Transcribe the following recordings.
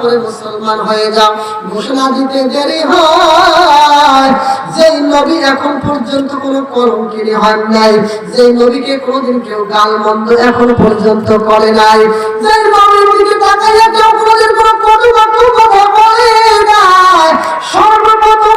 পড়ে মুসলমান হয়ে যাও, ঘোষণা দিতে দেরি হয়। নবী এখন পর্যন্ত কোনো কলঙ্কিনী হন নাই, যেই নবীকে কোনোদিন কেউ গাল মন্দ এখন পর্যন্ত করে নাই। যেই নবীর দিকে তাকাইয়া কেউ কোনোদিন কোনো কটু কথা বলে নাই। সর্বপ্রথম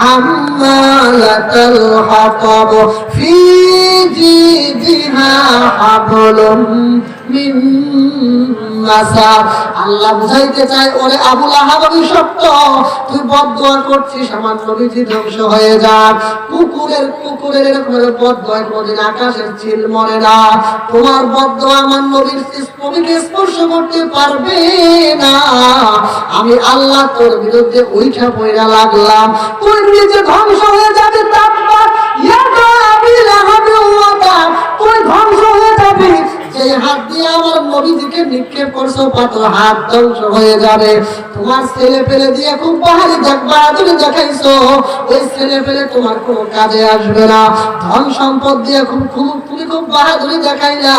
حمالة الحطب في جيدها حبل من মাসাদ আল্লাহ বুঝাইতে চায় ওরে আবুল আহাব আমি সত্য তুই বদদোয়া করছিস আমার নবীজি ধ্বংস হয়ে যাক কুকুরের কুকুরের এরকম বদদোয়া কোনদিন আকাশের চিল মরে না তোমার বদদোয়া আমার নবীর নবীকে স্পর্শ করতে পারবে না আমি আল্লাহ তোর বিরুদ্ধে উইঠা পয়রা লাগলাম তুই যে ধ্বংস হয়ে যাবে তোমার ছেলে পেলে দিয়ে খুব বাহারি দেখাইছো। ওই ছেলে পেলে তোমার কোনো কাজে আসবে না। ধন সম্পদ দিয়ে খুব খুব তুমি খুব বাহাদুরি দেখাইলা।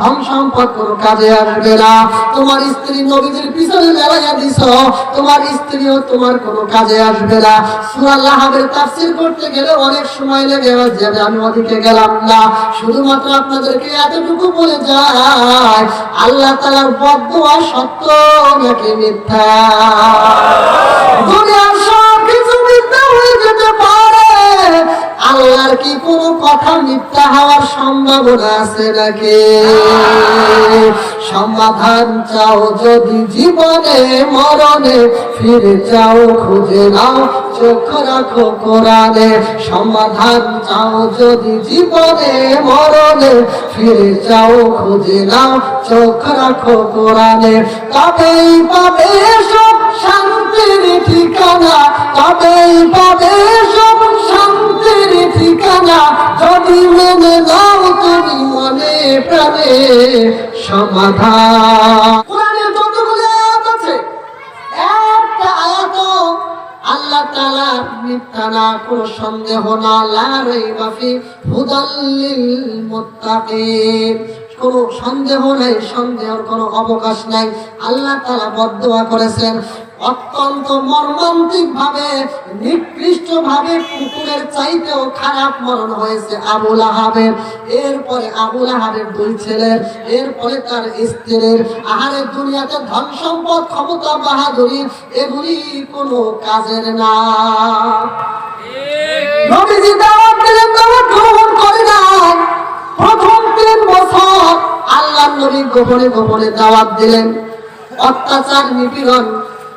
ধন সম্পদ কোনো কাজে আসবে না। তোমার স্ত্রী নবীজির পিছনে মেলাইয়া দিছ, তোমার স্ত্রীও তোমার কোনো কাজে আসবে না। সূরা তাফসীর করতে গেলে অনেক সময় লেগে যাবে আমি ওদিকে গেলাম না। শুধুমাত্র আপনাদেরকে এতটুকু বলে যায়, আল্লাহ তাআলার বদদোয়া সত্য নাকি মিথ্যা? দুনিয়ার সব আল্লাহর কি কোনো কথা মিথ্যা হওয়ার সম্ভাবনা আছে নাকি? সমাধান চাও যদি জীবনে, মরণে, ফিরে যাও, খুঁজে নাও, চোখ রাখো কোরআনে। সমাধান চাও যদি জীবনে, মরণে, ফিরে চাও খুঁজে নাও, চোখ রাখো কোরআনে। তবেই পাবে সব শান্তির ঠিকানা পাবে সব শান্তির ঠিকানা। যদি মেনে নাও তুমি মনে প্রাণে সমাধান। কোনো সন্দেহ না, লা রাইবা ফি হুদাল্লিল মুত্তাকিন। কোনো সন্দেহ নাই, সন্দেহের কোনো অবকাশ নাই। আল্লাহ তাআলা বদদোয়া করেছেন। অত্যন্ত মর্মান্তিক ভাবে নিকৃষ্ট ভাবে কুকুরের চাইতেও খারাপ মরণ হয়েছে আবুল আহাবের। এরপরে আবুল আহাবের দুই ছেলের এরপরে তার স্ত্রীর। আহারের দুনিয়াতে ধন সম্পদ ক্ষমতা, বাহাদুরি, এগুলি কোনো কাজের না। দাওয়াত দিলেন গ্রহণ করে নাই। প্রথম তিন বছর আল্লাহ দিলেন। অত্যাচার নিপীড়ন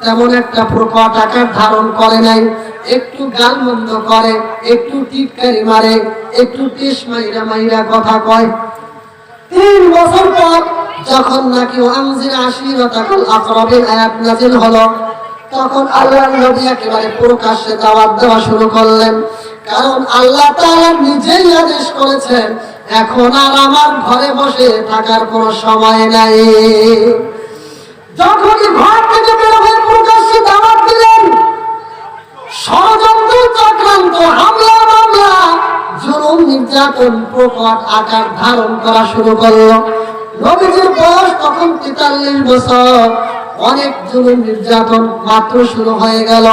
তেমন একটা প্রকট আকার ধারণ করে নাই। একটু গাল মন্দ করে, একটু টিটকারি মারে, একটু টিস মাইরা মাইরা কথা কয়। তিন বছর পর যখন নাকি আনজির আশিরতাকুল আকরাবিল আয়াত নাজিল হলো, তখন আল্লাহ নবী একেবারে প্রকাশ্যে দাওয়াত দেওয়া শুরু করলেন। কারণ আল্লাহ তাআলা নিজেই আদেশ করেছেন, এখন আর আমার ঘরে বসে থাকার কোনো সময় নাই। ষড়যন্ত্র নির্যাতন ধারণ করা শুরু বয়স তখন অনেক নির্যাতন মাত্র শুরু হয়ে গেল।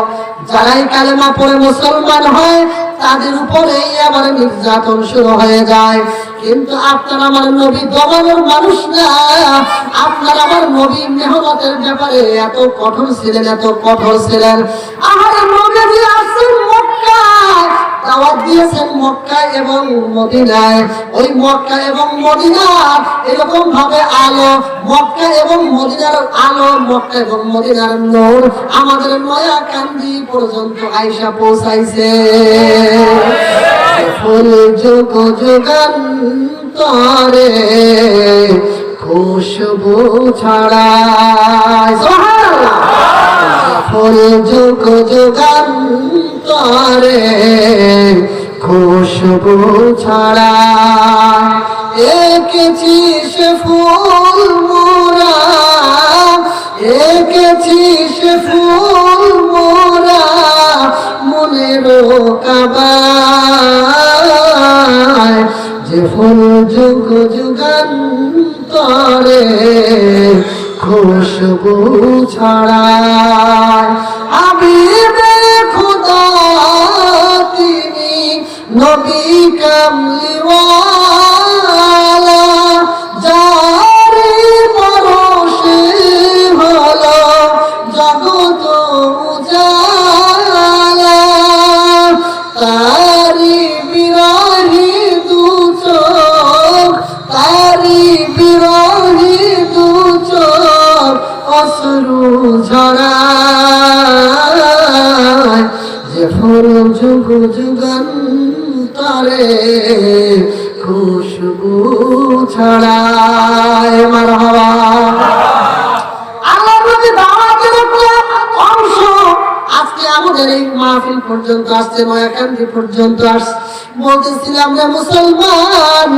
যারাই কালেমা পড়ে মুসলমান হয়, তাদের উপরেই আবার নির্যাতন শুরু হয়ে যায়। কিন্তু আপনার আমার নবী দমানোর মানুষ না। আপনার আমার নবী মেহনতের ব্যাপারে এত কঠোর ছিলেন, এত কঠোর ছিলেন। আমার দিয়েছেন এবং এবং মদিনার এরকম ভাবে আলো মক্কা এবং মদিনার আলো মদিনার নূর আমাদের নয়া কান্দি পর্যন্ত আইসা পৌঁছাইছে। ফুল যুগ যুগান্তরে খুশবু ছড়ায়। সুবহানাল্লাহ। ফুল যুগ যুগান্তরে খুশবু ছড়া এঁকেছিস ফুল ফুল যুগ যুগান্তরে খুশবু ছড়ায় আমি খুদা তিনি নবী কামলিওয়ালা যে ফুল যুগ যুগান্তরে খুশবু ছড়ায় মার হওয়া। আমাদের এই পর্যন্ত আসছে নয়াকান্দি পর্যন্ত আসছে। বলতেছিলাম যে মুসলমান,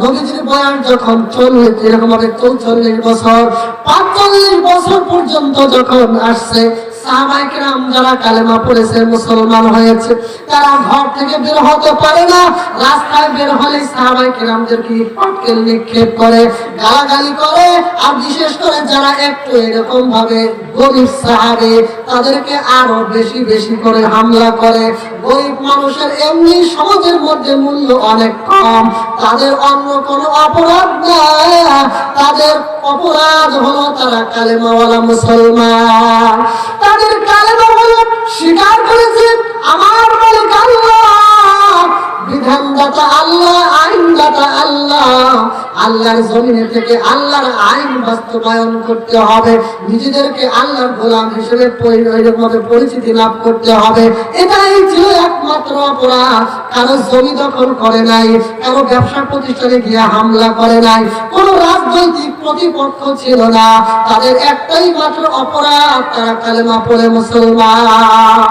নবীজির যখন চল্লিশ, এরকম ভাবে চৌচল্লিশ বছর, পাঁচচল্লিশ বছর পর্যন্ত যখন আসছে মুসলমান হয়েছে, তারা ঘর থেকে বের হতে পারে না। রাস্তায় বের হলে নিক্ষেপ করে, গালাগালি করে, আর বিশেষ করে যারা একটু এরকম ভাবে গরিব সাহাবে, তাদেরকে আরও বেশি বেশি করে হামলা করে। গরিব মানুষের এমনি সমাজের মধ্যে মূল্য অনেক কম। তাদের অন্য কোনো অপরাধ না তাদের অপরাধ হলো তারা কালেমাওয়ালা মুসলমান। স্বীকার করেছে আমার মালিক আল্লাহ বিধানদাতা আল্লাহ আইনদাতা আল্লাহ আল্লাহর জমিনে থেকে আল্লাহর আইন বাস্তবায়ন করতে হবে। নিজেদেরকে আল্লাহর গোলাম হিসেবে ভাবে পরিচিতি লাভ করতে হবে। এটাই ছিল একমাত্র অপরাধ। কারও জমি দখল করে নাই, কারও ব্যবসা প্রতিষ্ঠানে গিয়ে হামলা করে নাই, কোন রাজনৈতিক প্রতিপক্ষ ছিল না। তাদের একটাই মাত্র অপরাধ, তারা কালেমা পড়ে মুসলমান।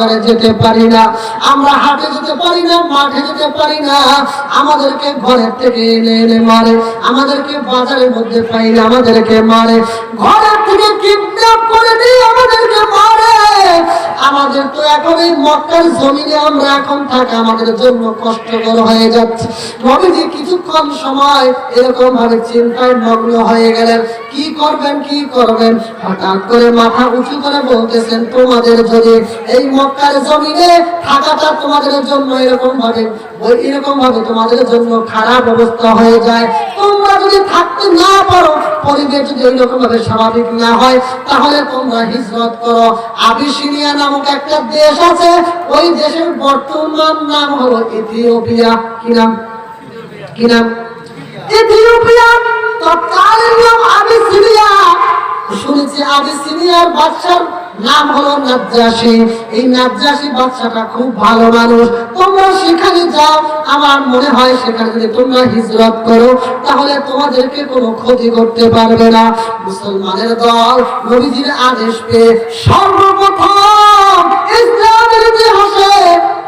বাজারে যেতে পারি না, আমরা হাটে যেতে পারি না, মাঠে যেতে পারি না, আমাদেরকে ঘরের থেকে এনে এনে মারে, আমাদেরকে বাজারের মধ্যে পাই না আমাদেরকে মারে, ঘরের থেকে কিডন্যাপ করে দিয়ে আমাদেরকে মারে। আমাদের তো এখন এই মক্কার জমিনে আমরা এখন থাকা আমাদের জন্য কষ্টকর হয়ে যাচ্ছে। নবীজি কিছুক্ষণ সময় এরকম ভাবে চিন্তায় মগ্ন হয়ে গেলেন, কি করবেন কি করবেন? হঠাৎ করে মাথা উঁচু করে বলতেছেন, তোমাদের যদি এই মক্কার জমিনে থাকাটা তোমাদের জন্য এরকম ভাবে এরকম ভাবে তোমাদের জন্য খারাপ অবস্থা হয়ে যায়। তোমরা যদি থাকতে না পারো, পরিবেশ যদি এইরকম ভাবে স্বাভাবিক না হয়, তাহলে তোমরা হিজরত করো। আবিসিনিয়া নামক একটা দেশ আছে, ওই দেশের বর্তমান নাম হলো ইথিওপিয়া। কি নাম? কি নাম? ইথিওপিয়া। তৎকালীন নাম আবিসিনিয়া শুনেছি আবিসিনিয়ার বাদশার নাম হলো নাজ্জাসী। এই নাজ্জাসী বাচ্চাটা খুব ভালো মানুষ। তোমরা সেখানে যাও, আমার মনে হয় সেখানে যদি তোমরা হিজরত করো, তাহলে তোমাদেরকে কোনো ক্ষতি করতে পারবে না। মুসলমানের দল নবীজির আদেশ পেয়ে সর্বপ্রথম ইসলামের ইতিহাসে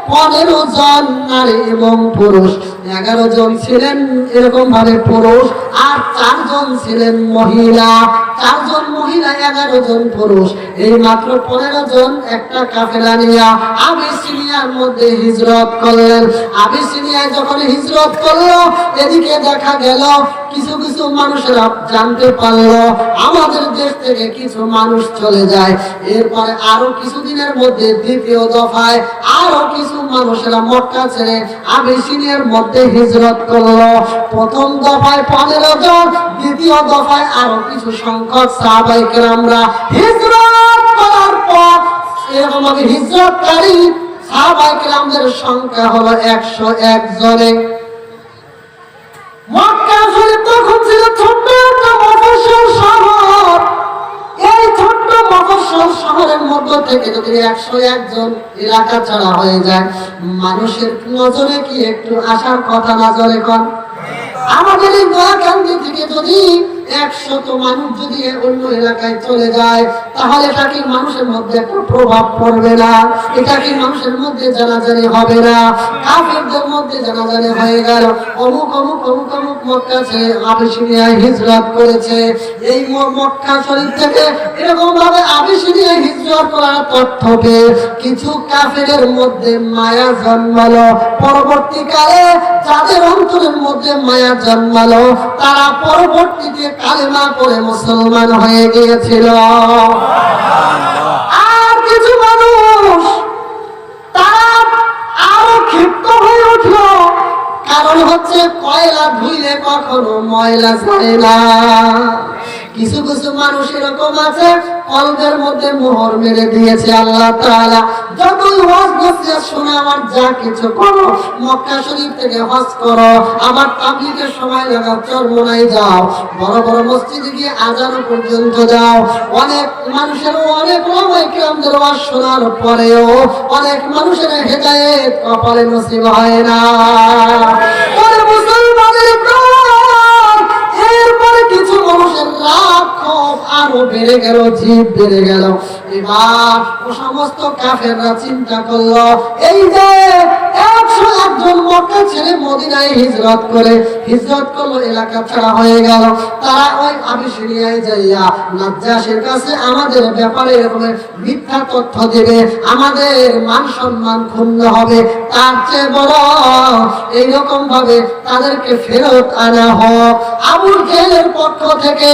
পনেরো জন নারী এবং পুরুষ। এগারো জন ছিলেন এরকম ভাবে পুরুষ, আর চারজন ছিলেন মহিলা। চারজন মহিলা, এগারো জন পুরুষ। এই মাত্র পনেরো জন একটা কাফেলা নিয়া আবিসিনিয়ার মধ্যে হিজরত করলেন। আবিসিনিয়ায় যখন হিজরত করল, এদিকে দেখা গেল কিছু কিছু মানুষেরা জানতে পারল, আমাদের দেশ থেকে কিছু মানুষ চলে যায়। এরপরে আরও কিছুদিনের মধ্যে দ্বিতীয় দফায় আরও কিছু মানুষেরা মক্কা ছেড়ে আবিসিনিয়ার মধ্যে হিজরত করল। প্রথম দফায় পনেরো জন, দ্বিতীয় দফায় আরও কিছু সংখ্যক সাহাবাই কেরামরা হিজরত করার পর এরকম হিজরতকারী সাহাবাই কেরামদের সংখ্যা হলো একশো এক জনে। মক্কা তখন ছোট্ট একটা মফস্বল শহর। এই ছোট্ট মফস্বল শহরের মধ্য থেকে যদি একশো একজন এলাকা ছাড়া হয়ে যায়, মানুষের নজরে কি একটু আসার কথা নজরে জলে আমাদের এই নোয়াখালী থেকে যদি একশত মানুষ যদি অন্য এলাকায় চলে যায়, তাহলে এটা কি মানুষের মধ্যে একটা প্রভাব পড়বে না? এটা কি মানুষের মধ্যে জানাজানি হবে না? কাফেরদের মধ্যে জানাজানি হয়ে গেল। অমুক অমুক অমুক অমুক মক্কা ছেড়ে আবিসিনিয়ায় হিজরত করেছে। এই মক্কা শরীফ থেকে এরকম ভাবে আবিসিনিয়ায় হিজরত করার তথ্য পেয়ে কিছু কাফেরের মধ্যে মায়া জন্মালো। পরবর্তীকালে যাদের অন্তরের মধ্যে মায়া জন্মালো, তারা পরবর্তীতে কালেমা পড়ে মুসলমান হয়ে গিয়েছিল। আর কিছু মানুষ তারা আরও ক্ষিপ্ত হয়ে উঠল। কারণ হচ্ছে কয়লা ধুইলে কখনো ময়লা যায় না। কিছু কিছু মানুষ এরকম আছে, কলবের মধ্যে মোহর মেরে দিয়েছে আল্লাহ তাআলা। যতই হজ নসিহত শোনা আমার যা কিছু করো, মক্কা শরীফ থেকে হজ করো আবার তাবলিগের সময় লাগা চরমনাই যাও। বড় বড় মসজিদে গিয়ে আজানো পর্যন্ত যাও। অনেক মানুষের, অনেক ওলামায়ে কিরামদের ওয়াজ শোনার পরেও অনেক মানুষের হেদায়েত কপালে নসিব হয় না। বেড়ে গেল জীব বেড়ে গেল। হিজরত করে, হিজরত করল এলাকা ছাড়া হয়ে গেল। তারা ওই আবিসিনিয়ায় যাইয়া নাজ্জাসের কাছে আমাদের ব্যাপারে এরকম মিথ্যা তথ্য দেবে, আমাদের মান সম্মান ক্ষুণ্ণ হবে। তার চেয়ে বড় এইরকম ভাবে তাদেরকে ফেরত আনা হোক। আবু জেহেলের পক্ষ থেকে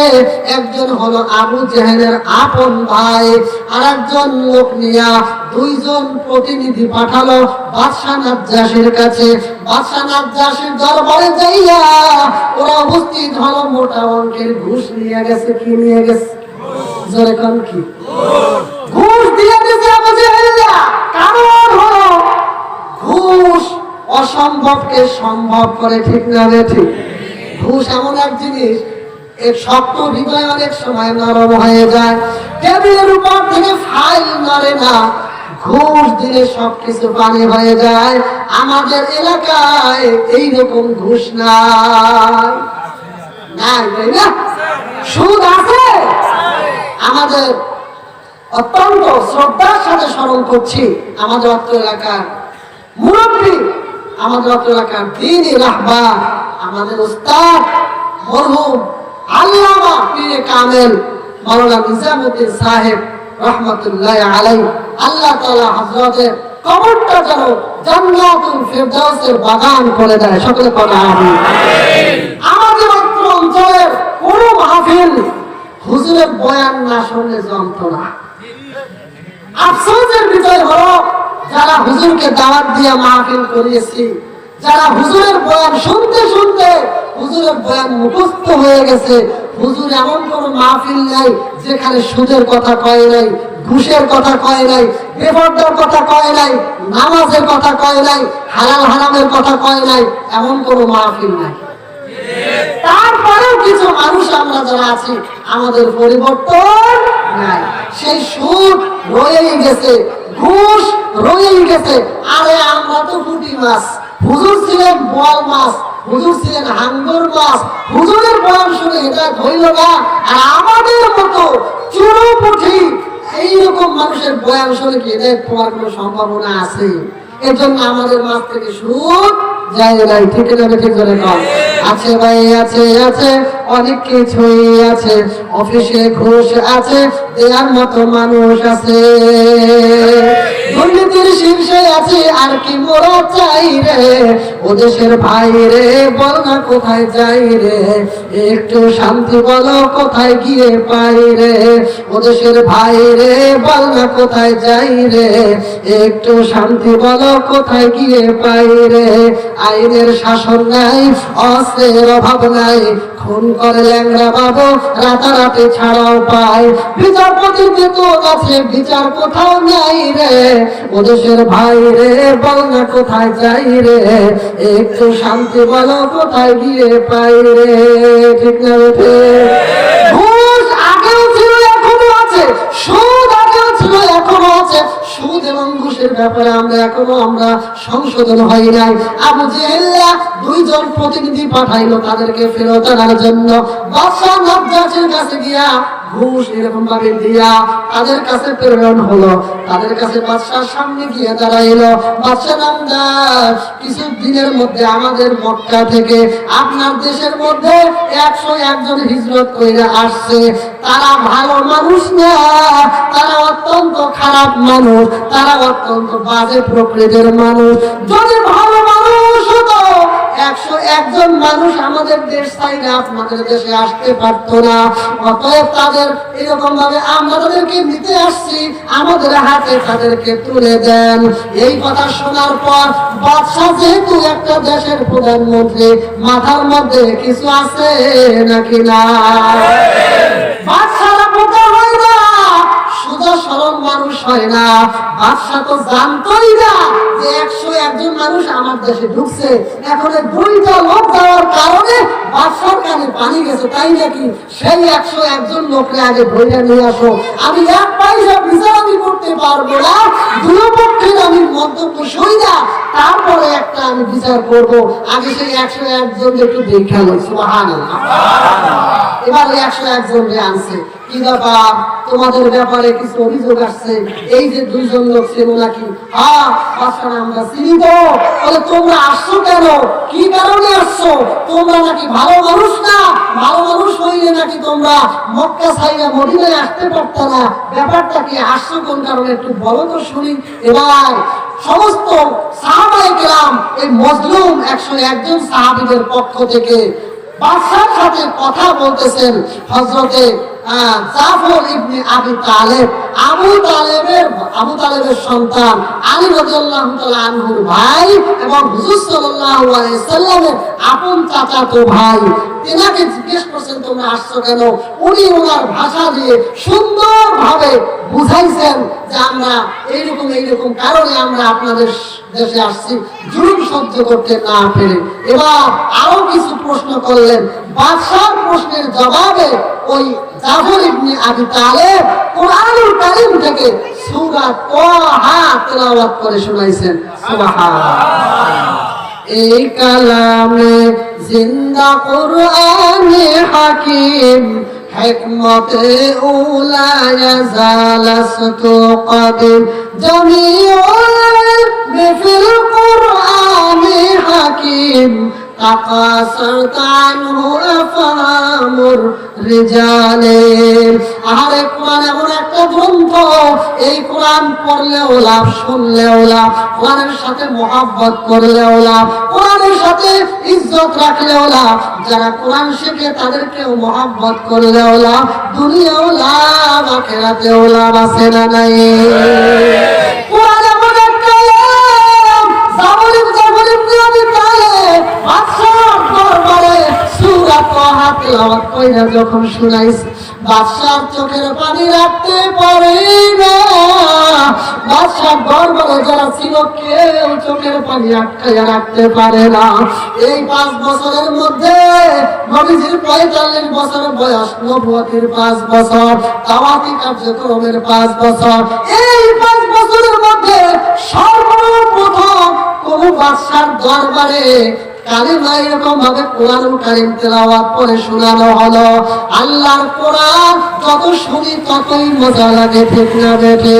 একজন হলো আবু জেহেলের আপন ভাই। আর একজন লোক নিয়া দুইজন প্রতিনিধি পাঠালো বাদশাহ নাজ্জাসের কাছে। বাদশাহ নাজ্জাসের দরবারে যাইয়া ওরা উপস্থিত হলো, মোটা অঙ্কের ঘুষ নিয়ে গেছে, কি নিয়ে গেছে? জোরে কন কি? ঘুষ দিয়ে দিয়েছে কারণ ঘুষ অসম্ভবকে সম্ভব করে ঠিক না রে ঠিক? ঘুষ এমন এক জিনিস এর শক্ত হৃদয় অনেক সময় নরম হয়ে যায়। টেবিলের উপর থেকে ফাইল নড়ে না। ঘুষ দিলে সবকিছু পানি হয়ে যায়। আমাদের এলাকায় এইরকম ঘুষ নাই। নাই তাই না? সুদ আছে? আমাদের অত্যন্ত শ্রদ্ধার সাথে স্মরণ করছি আমাদের অত্র এলাকার মুরব্বী, আমাদের অত্র এলাকার দিনই রাহবা, আমাদের উস্তাদ মরহুম আল্লামা না যন্ত্রণা। হলো, যারা হুজুরকে দাওয়াত দিয়ে মাহফিল করিয়েছি, যারা হুজুরের বয়ান শুনতে শুনতে হুজুরের বয়ান মুখস্থ হয়ে গেছে। হুজুর এমন কোন মাহফিল নাই যেখানে সুদের কথা কয় নাই, ঘুষের কথা কয় নাই, বেপর্দার কথা কয় নাই, নামাজের কথা কয় নাই, হালাল হারামের কথা কয় নাই, এমন কোনো মাহফিল নাই। তারপরেও কিছু মানুষ আমরা যারা আছি, আমাদের পরিবর্তন নাই। সেই সুদ রয়েই গেছে, ঘুষ রয়েই গেছে, আরে আমরা তো পুঁটি মাছ। হুজুর ছিলেন বল মাছ, হুজুর ছিলেন হাঙ্গর মাছ। হুজুরের বয়ান শুনে এটা ধইল না আর আমাদের মতো চুরো পুঠি এইরকম মানুষের বয়ান শুনে কি এটা পাওয়ার কোনো সম্ভাবনা আছে? এজন্য আমাদের মাছ থেকে সুদ যায় নাই ঠিক না ঠিক ধরে কম আছে ভাই, আছে আছে, অনেক কিছুই আছে, অফিসে ঘুষ আছে দেওয়ার মতো মানুষ আছে। দুর্নীতির শীর্ষে আছে, আর কি মোরা চাই রে? ও দেশের ভাই রে বল না কোথায় যাই রে? একটু শান্তি বলো কোথায় গিয়ে পাই রে? ও দেশের ভাই রে বল না কোথায় যাই রে? একটু শান্তি বলো কোথায় গিয়ে পাই রে? আইনের শাসন নাই, অস্ত্রের অভাব নাই। খুন করে ল্যাংরা বাবু, রাতারাতি ছাড়াও পায় বিচারপতির বেতন আছে, বিচার কোথাও নাই রে? ও দেশের ভাই রে বল, কোথায় যাই রে? একটু শান্তি বলো, কোথায় গিয়ে পাই রে? ঠিক না এবং ঘুষের ব্যাপারে আমরা এখনও আমরা সংশোধন হয় নাই। আবু জেহেল্লা দুইজন প্রতিনিধি পাঠাইলো তাদেরকে ফেরত আনার জন্য। বাদশাহ নবজাসের কাছে গিয়া ঘুষ এরকম ভাবে দিয়া তাদের কাছে প্রেরণ হলো। তাদের কাছে বাদশার সামনে গিয়ে কিছু দিনের মধ্যে আমাদের মক্কা থেকে আপনার দেশের মধ্যে একশো একজন হিজরত করে আসছে। তারা ভালো মানুষ না, তারা অত্যন্ত খারাপ মানুষ, তারা অত্যন্ত বাজে প্রকৃতির মানুষ। যদি ভালো মানুষ হতো একশো একজন মানুষ আমাদের দেশ আপনাদের দেশে আসতে পারতো না। অতএব তাদের এরকম ভাবে আমরা তাদেরকে নিতে আসছি, আমাদের হাতে তাদেরকে তুলে দেন। এই কথা শোনার পর বাদশাহ যেহেতু একটা দেশের প্রধানমন্ত্রী, মাথার মধ্যে কিছু আছে নাকি না বাদশারা মানুষ হয় না। বাদশাহ তো জানতোই না যে একশো একজন মানুষ আমার দেশে ঢুকছে। এখন দুইটা লোক যাওয়ার কারণে বাদশার কানে পানি গেছে, তাই নাকি সেই একশো একজন লোকরে আগে ধরে নিয়ে আসো? আমি এক পয়সা বিচার আমি করতে পারব না। দুই পক্ষের আমি মন্তব্য সই না। তারপরে একটা আমি বিচার করব। আগে সেই একশো একজন একটু দেখা লই সুবহানাল্লাহ। এবার একশো একজন আনছে। কি তোমাদের ব্যাপারে কিছু অভিযোগ আসছে। এই যে দুইজন লোক ছিল নাকি? আমরা চিনি তো। বলে তোমরা আসছো কেন? কি কারণে আসছো? তোমরা নাকি ভালো মানুষ না? ভালো মানুষ হইলে নাকি তোমরা মক্কা মদিনায় আসতে পারতো না? ব্যাপারটা কি আসছো কোন কারণে? একটু বলো তো শুনি। এবার সমস্ত সাহাবাই গেলাম এই মজলুম একশো একজন সাহাবিদের পক্ষ থেকে বাদশার সাথে কথা বলতেছেন। হজরতে জাফর ইবনে আবি তালেব। আবু তালেবের আবু তালেবের সন্তান আলী রাদিয়াল্লাহু তাআলা আনহুর ভাই এবং হুজুর সাল্লাল্লাহু আলাইহি সাল্লামের আপন চাচাতো ভাই। জিজ্ঞেস করছেন আসছো কেন? উনি ওনার ভাষা দিয়ে সুন্দরভাবে বুঝাইছেন যে আমরা এইরকম এইরকম কারণে আমরা আপনাদের দেশে আসছি। জুলুম সহ্য করতে না পেরে। এবার আরও কিছু প্রশ্ন করলেন। বাদশার প্রশ্নের জবাবে ওই জাফর ইবনে আবি তালেব কোরআনুল কারীম থেকে সূরা তাহা তেলাওয়াত করে শোনাইছেন সুবহানাল্লাহ এই কালামে জিন্দা কোরআনে হাকিম حكمة أولى يزالست قديم جميع العلم في القرآن حكيم تقاصرت عنه أفهام الرجال আরে কোরআন এমন একটা গ্রন্থ এই কোরআন পড়লেও লাভ শুনলেও লাভ কোরআনের সাথে মহাব্বত করলেও লাভ কোরআনের সাথে ইজ্জত রাখলেও লাভ যারা কোরআন শিখে তাদেরকেও মহাব্বত করলেও লাভ দুনিয়াও লাভ আখেরাতেও লাভ আছে না নাই কোরআন তেলাওয়াত কইরা যখন শুনাইছে বাদশার চোখের পানি রাখতে পারে না। বাদশার দরবারে যারা ছিল, কেউ চোখের পানি আটকাইয়া রাখতে পারে না। এই পাঁচ বছরের মধ্যে নবীজির পঁয়তাল্লিশ বছর বয়স, নবুয়তির পাঁচ বছর, দাওয়াতি কার্যক্রমের পাঁচ বছর। এই পাঁচ বছরের মধ্যে সর্বপ্রথম কোন বাদশার দরবারে কালিমা এরকম ভাবে কোরআন কালিম তেলাওয়াত করে শোনানো হলো। আল্লাহর কোরআন যত শুনি ততই মজা লাগে, ঠিক না বেঠে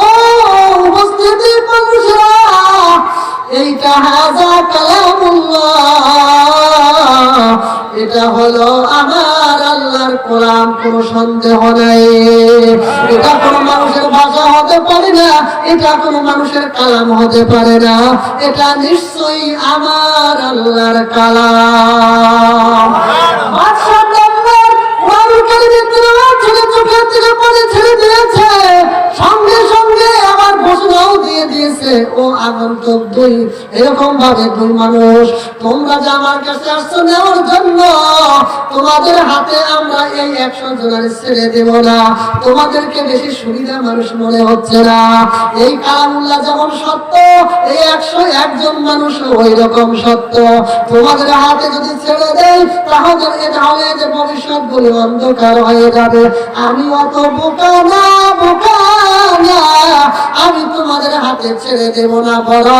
ও উপস্থিতি মানুষরা এইটা হাজা কালামুল্লাহ। এটা হলো আমার আল্লাহর কোরআন কোনো সন্দেহ নাই। এটা কোনো মানুষের ভাষা হতে পারে না এটা কোনো মানুষের কালাম হতে পারে না। এটা নিশ্চয়ই আমার আল্লাহর কালাম। কোরআনুল কারীমের তেলাওয়াত ছেড়ে চোখের থেকে পানি ছেড়ে দিয়েছে। সঙ্গে সঙ্গে ঘোষণাও দিয়ে দিয়েছে। ও আগন্তুক দুই, এরকম ভাবে দুই মানুষ। তোমরা যে আমার কাছে আসছো নেওয়ার জন্য, তোমাদের হাতে আমরা এই একশো জনের ছেড়ে দেব না। তোমাদেরকে বেশি সুবিধা মানুষ মনে হচ্ছে না। এই কালামুল্লাহ যেমন সত্য, এই একশো একজন মানুষ ওই রকম সত্য। তোমাদের হাতে যদি ছেড়ে দেয় তাহলে এটা হবে যে ভবিষ্যৎ গুলি অন্ধকার হয়ে যাবে। আমি অত বোকা না বোকা না। আমি তোমাদের হাতে ছেড়ে দেব না বড়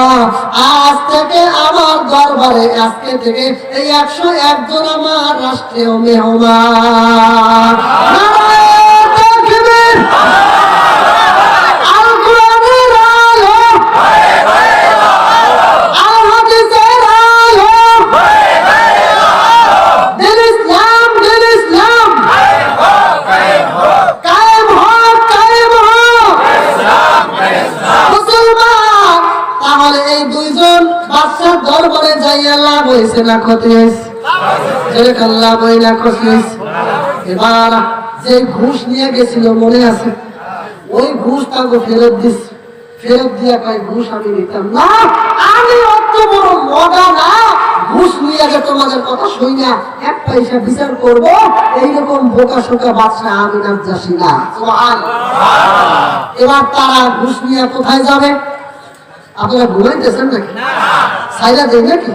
আজ থেকে আমার দরবারে, আজকে থেকে এই একশো একজন আমার রাষ্ট্রীয় মেহমান। না না এবার যে ঘুষ নিয়ে গেছিল, মনে আছে? ওই ফেরত দিস ফেরত দিয়া কয়, ঘুষ আমি নিতাম না। আমি অত বড় মজা না। ঘুষ নিয়ে তোমাদের কথা শুই না। এক পয়সা বিচার করব। এইরকম বোকা শোকা বাদশা আমি না যাসি না। এবার তারা ঘুষ নিয়ে কোথায় যাবে? আপনারা ঘুমাইতেছেন নাকি? সাইলা দেয় নাকি?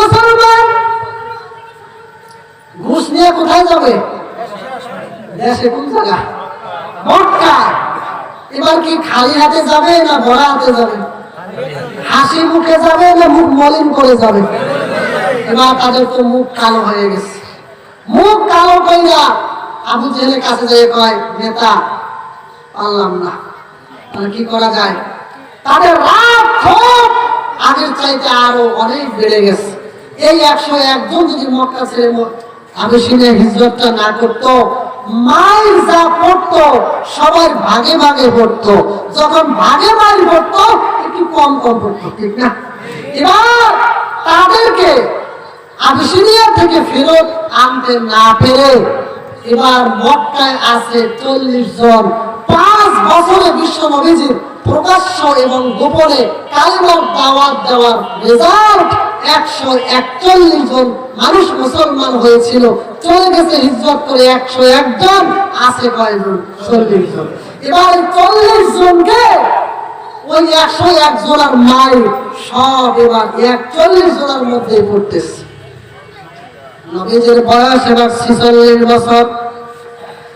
মুসলমান ঘুষ নিয়ে কোথায় যাবে? দেশে কোন জায়গা? মক্কা। এবার কি খালি হাতে যাবে না ভরা হাতে যাবে? হাসি মুখে যাবে না মুখ মলিন করে যাবে? এবার তাদের তো মুখ কালো হয়ে গেছে। মুখ কালো কইরা আবু জেলের কাছে যেয়ে কয়, নেতা, পারলাম না। কি করা যায়? তাদের ক্ষোভ আগের চাইতে আরও অনেক বেড়ে গেছে। এই একশো একজন যদি মক্কা ছেড়ে ম- আবেশিনে হিজরতটা না করতো, মাইল যা পড়তো, সবাই ভাগে ভাগে পড়তো। যখন ভাগে মাইল পড়তো, একটু কম কম পড়তো, ঠিক না? এবার তাদেরকে আবিসিনিয়া থেকে ফেরত আনতে না পেরে এবার মক্কায় আছে চল্লিশ জন। পাঁচ বছরে বিশ্ব নবীজির প্রকাশ্য এবং গোপনে কালিমার দাওয়াত দেওয়ার রেজাল্ট একশো একচল্লিশ জন মানুষ মুসলমান হয়েছিল। চলে গেছে হিজরত করে একশো একজন আছে কয়জন? চল্লিশ জন। এবার চল্লিশ জনকে ওই একশো এক জনের মাই সব এবার একচল্লিশ জনের মধ্যে পড়তেছে। নবীজির বয়স এবার ছিচল্লিশ বছর।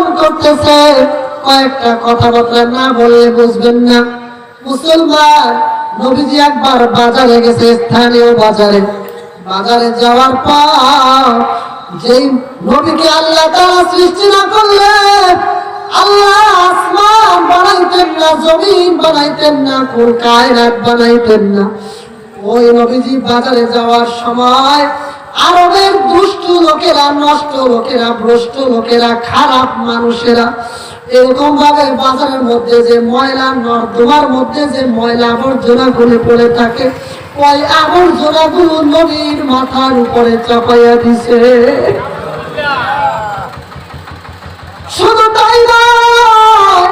আক্রমণ করতেছে, কয়েকটা কথাবার্তা না বললে বুঝবেন না। মুসলমান, নবীজি একবার বাজারে গেছে, স্থানীয় বাজারে। বাজারে যাওয়ার পর যেই নবীকে আল্লাহ তারা সৃষ্টি না করলে, আল্লাহ আসমান বানাইতেন না, জমিন বানাইতেন না কোন কায়নাত বানাইতেন না। ওই নবীজি বাজারে যাওয়ার সময় আরবের দুষ্ট লোকেরা, নষ্ট লোকেরা, ভ্রষ্ট লোকেরা, খারাপ মানুষেরা, এরকম ভাবে বাজারের মধ্যে যে ময়লা, নর্দমার মধ্যে যে ময়লা আবর্জনা গুলি পড়ে থাকে, ওই আবর্জনাগুলো নবীর মাথার উপরে চাপাইয়া দিছে। শুধু তাই নয়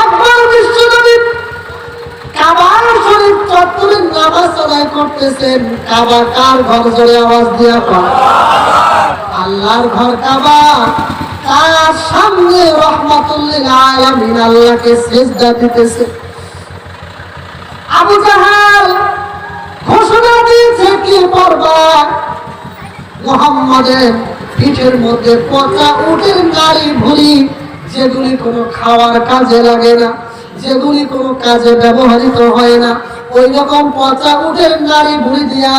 একবার বিশ্বনবী কাবার শরীফ চত্বরে নামাজ আদায় করতেছেন কাবা কার ঘর জোরে আওয়াজ দিয়া কর আল্লাহর ঘর কাবা তার সামনে রহমাতুল্লিল আলামিন আল্লাহকে সেজদা দিতেছে। আবু জাহাল ঘোষণা দিয়েছে কি করবা? মোহাম্মদের পিঠের মধ্যে পচা উটের নারী ভুলি, যেগুলি কোনো খাওয়ার কাজে লাগে না, যেগুলি কোনো কাজে ব্যবহৃত হয় না ওই রকম পচা উটের নারী ভুলি দিয়া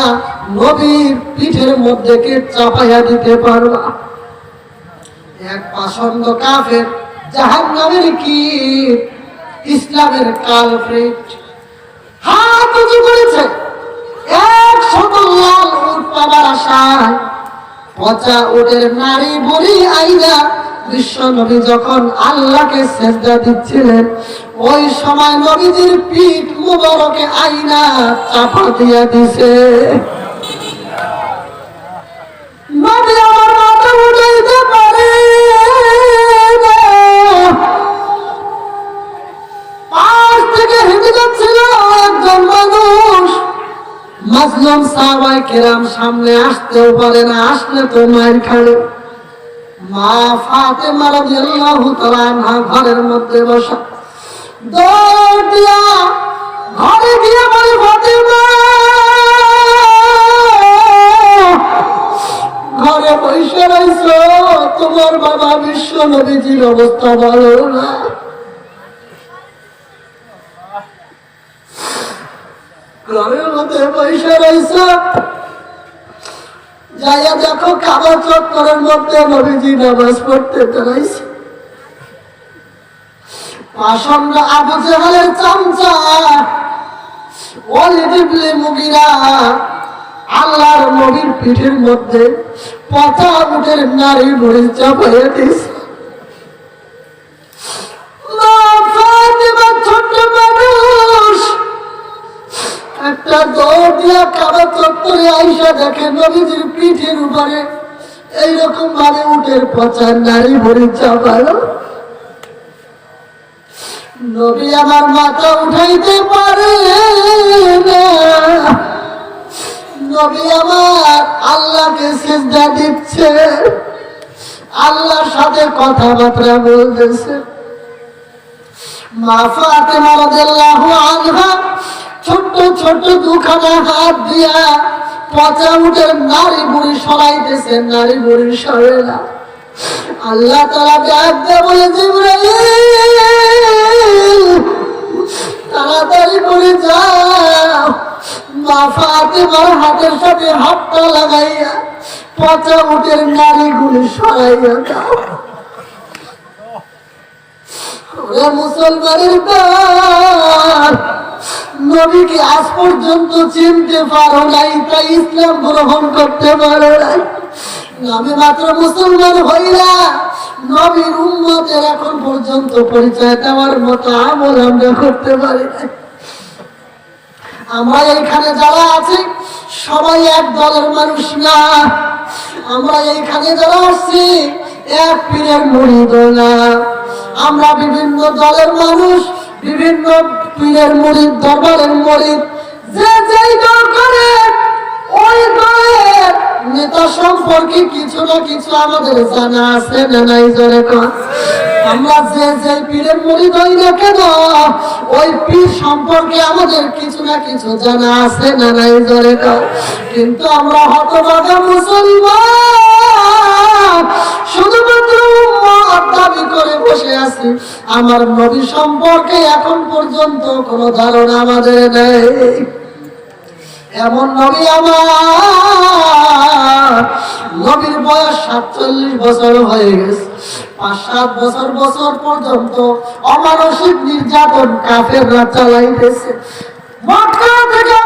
নবীর পিঠের মধ্যে কে চাপাইয়া দিতে পারবা। এক পাষণ্ড কাফের জাহান নামের কি ইসলামের কাল কালপ্রিট হাত উঁচু করেছে, এক শত লাল উট পাবার আশায়। পচা উটের নারী বলি আইনা নবী যখন আল্লাহকে দিচ্ছিলেন, ওই সময় নবীজির পিঠ মুবারকে আইনা চাপা দিয়া দিছে। একজন কেরাম সামনে আসতেও পারে না, আসলে তো মায়ের খাবে মা ফাতেমা রাদিয়াল্লাহু তাআলা আনহা ঘরের মধ্যে বসা। দৌড় দিয়া ঘরে গিয়ে বলে, ফাতেমা! ঘরে বসে রইছো, তোমার বাবা বিশ্ব নবীজির অবস্থা ভালো না। ঘরের মধ্যে বসে রইছো যাইয়া দেখো কাবা চত্বরের মধ্যে নবীজি নামাজ পড়তে আবু জাহালের চামচা। মুগিরা আল্লাহর নবীর পিঠের মধ্যে পচা উঠের নারী মুড়ি চাপাইয়া ফাতেমা ছোট্ট মানুষ। একটা দৌড় দিয়া কাবা চত্বরে আইসা দেখে নবীজির পিঠের উপরে এইরকম ভাবে উঠের পচা নারী ভরি চাপালো। নবী আমার মাথা উঠাইতে পারে না। নবী আমার আল্লাহকে সিজদা দিচ্ছে। আল্লাহর সাথে কথাবার্তা বলতেছে। মা ফাতেমা রাদিয়াল্লাহু আনহা ছোট্ট দুখানা হাত দিয়া পচা উঠের নারী বুড়ি সরাইতেছে নারী বুড়ি সরে না। আল্লাহ তারা ডাক দিয়ে বলে, জিব্রাইল, তাড়াতাড়ি করে যাও। মা ফাতেমার হাতের সাথে হাতটা লাগাইয়া পচা উঠের নারীগুলি সরাইয়া দাও। মুসলমানের দল নবীকে আজ পর্যন্ত চিনতে পারো নাই, তাই ইসলাম গ্রহণ করতে পারো নাই। আমি মাত্র মুসলমান হইলা, নবীর উম্মতের এখন পর্যন্ত পরিচয় দেওয়ার মতো আমল আমরা করতে পারি নাই। আমরা এইখানে যারা আছি, সবাই এক দলের মানুষ না। আমরা এইখানে যারা আসছি, এক পীরের মুড়িদ না। আমরা বিভিন্ন দলের মানুষ, বিভিন্ন পীরের মরিদ দরবারের মরিদ যে যেই দল করে ওই দলের নেতা সম্পর্কে কিছু না কিছু আমাদের জানা আছে না নাই জোরে আমরা যে যে পীরের মুড়িদ হই না কেন, ওই পীর সম্পর্কে আমাদের কিছু না কিছু জানা আছে না নাই জোরে কিন্তু আমরা হতভাগা মুসলমান, শুধুমাত্র দাবি করে বসে আছি। আমার নবী সম্পর্কে এখন পর্যন্ত কোনো ধারণা আমাদের নেই। এমন নবী আমার। নবীর বয়স সাতচল্লিশ বছর হয়ে গেছে। পাঁচ, সাত বছর বছর পর্যন্ত অমানসিক নির্যাতন কাফেররা চালাইতেছে। মক্কা থেকে